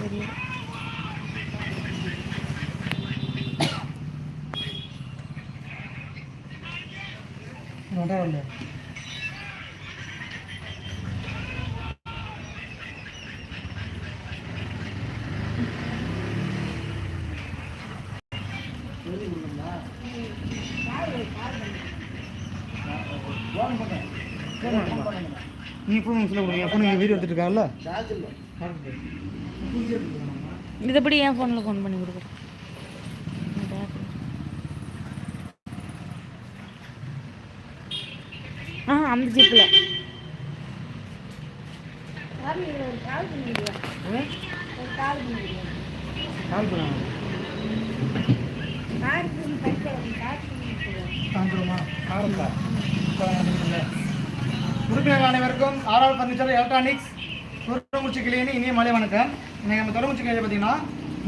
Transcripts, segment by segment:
தெரியல. நடாவில். நீ ஃபோன் சொல்ல முடியும் வீடியோ எடுத்துட்டு இருக்காங்கல்ல இது எப்படி என் ஃபோனில் ஃபோன் பண்ணி கொடுக்குறேன் ஆ அந்த ஜிப்பில் உறுப்பினர் அனைவருக்கும் ஆர்ஆர் பர்னிச்சர் எலக்ட்ரானிக்ஸ் தொடர்முச்சி கிளியினி இனிய மலை வணக்கம். இன்றைக்கி நம்ம தொடர்பு கிளியில் பார்த்தீங்கன்னா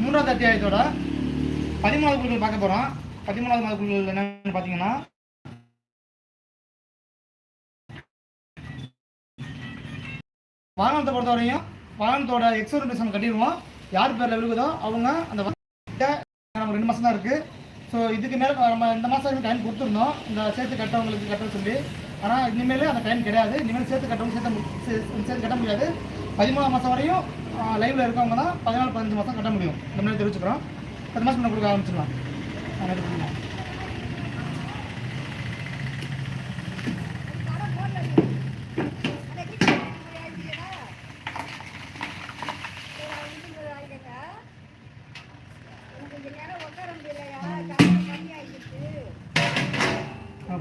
மூன்றாவது அத்தியாயத்தோட பதிமூணாவது குழுக்கள் பார்க்க போகிறோம் பதிமூணாவது மாத குழுக்கள் என்னன்னு பார்த்தீங்கன்னா வாகனத்தை பொறுத்தவரையும் வாகனத்தோட எக்ஸோரன்ஸ் நம்ம கட்டிடுவோம். யார் பேரில் விழுகுதோ அவங்க அந்த வாகனத்தை நம்ம ரெண்டு மாதம் தான் இருக்குது ஸோ இதுக்கு மேலே நம்ம இந்த மாதம் டைம் கொடுத்துருந்தோம் இந்த சேர்த்து கட்டவங்களுக்கு கட்ட சொல்லி. ஆனால் இனிமேல் அந்த டைம் கிடையாது. இனிமேல் சேர்த்து கட்டவங்க சேர்த்து சேர்த்து கட்ட முடியாது. பதிமூணாம் மாதம் வரையும் லைவில் இருக்கவங்க தான் பதினாலு பதினஞ்சு மாதம் கட்ட முடியும். இந்த மாதிரி தெரிவிச்சுக்கிறோம். பத்து மாதம் நம்ம கொடுக்க ஆரம்பிச்சிடலாம்.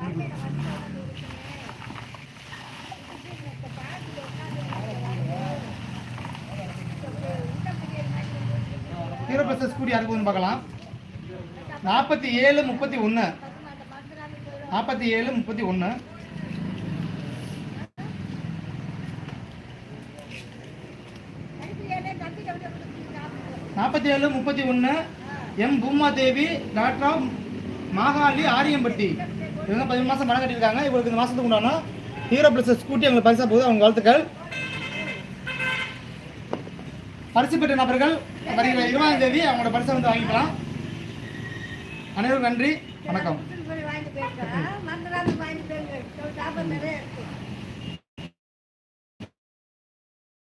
Thank you. ஆ, ஸ்கூட்டி யாருக்கு வந்து பார்க்கலாம். நாற்பத்தி ஏழு முப்பத்தி ஒன்று நாற்பத்தி ஏழு முப்பத்தி ஒன்று நாற்பத்தி ஏழு முப்பத்தி ஒன்று M. Bhuma Devi doctor of Makali Ariyampatti. இவங்க பதிமூணு மாதம் பணம் கட்டியிருக்காங்க. இவங்களுக்கு இந்த மாதத்துக்கு உண்டான ஹீரோ ப்ளஸ் ஸ்கூட்டி அவங்களுக்கு பரிசா போகுது. அவங்க வாழ்த்துக்கள். பரிசு பெற்ற நபர்கள் வருகிற இருபதாம் தேதி அவங்களோட பரிசை வந்து வாங்கிக்கலாம். அனைவரும் நன்றி. வணக்கம்.